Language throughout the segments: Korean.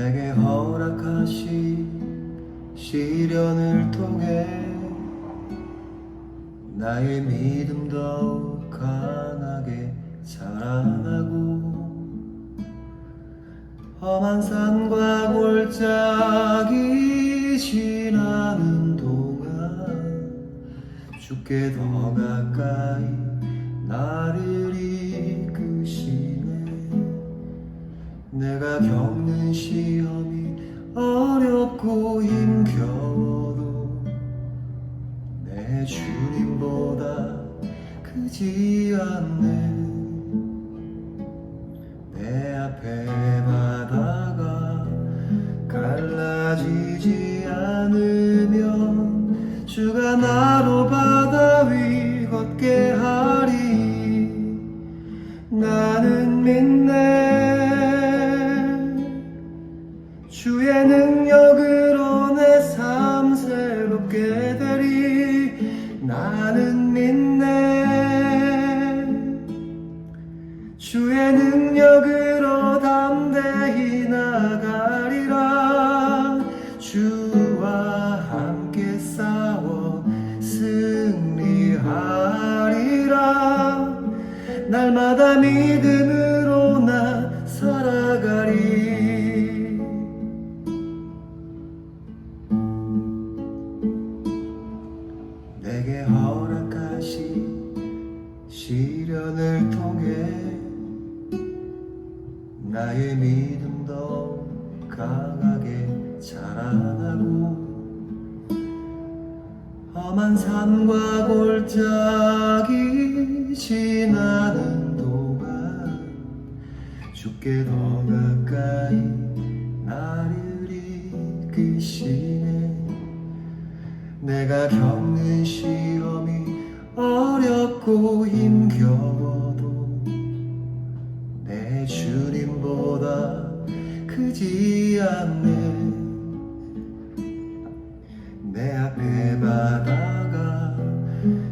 내게 허락하신 시련을 통해 나의 믿음 더욱 강하게 자라나고 험한 산과 골짜기 지나는 동안 죽게 더 가까이 나를 내가 겪는 시험이 어렵고 힘겨워도 내 주님보다 크지 않네 주의 능력으로 담대히 나가리라. 주와 함께 싸워 승리하리라. 날마다 믿음으 나의 믿음도 강하게 자라나고 험한 산과 골짜기 지나는 동안 주께 더 가까이 나를 이끄시네. 내가 겪는 시험이 어렵고 힘겨워도 내 주님보다 크지 않네. 내 앞에 바다가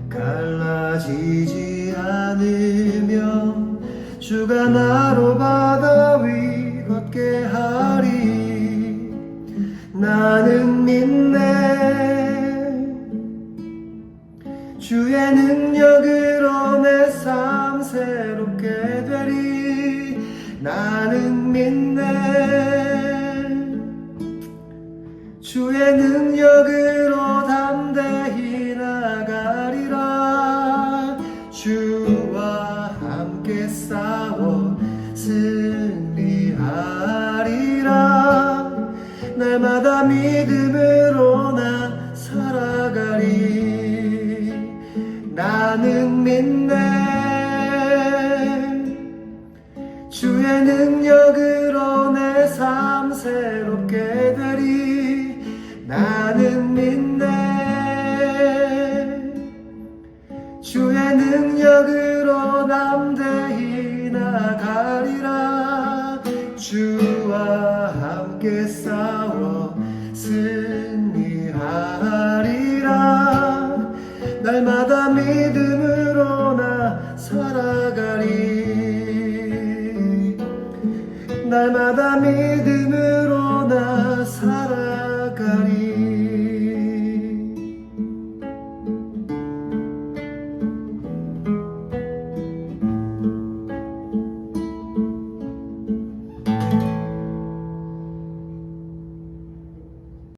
갈라지지 않으면 주가 나로 바다 위 걷게 하리. 나는 믿네. 주의 능력으로 내 삶 새롭게 되리 나는 믿네. 주의 능력으로 담대히 나가리라. 주와 함께 싸워 승리하리라. 날마다 믿음으로 나 살아가리. 나는 믿네 주의 능력으로 내 삶 새롭게 되리? 나는 믿네. 주의 능력으로 남대히 나가리라. 주와 함께 싸워 승리하리라. 날마다 믿 날마다 믿음으로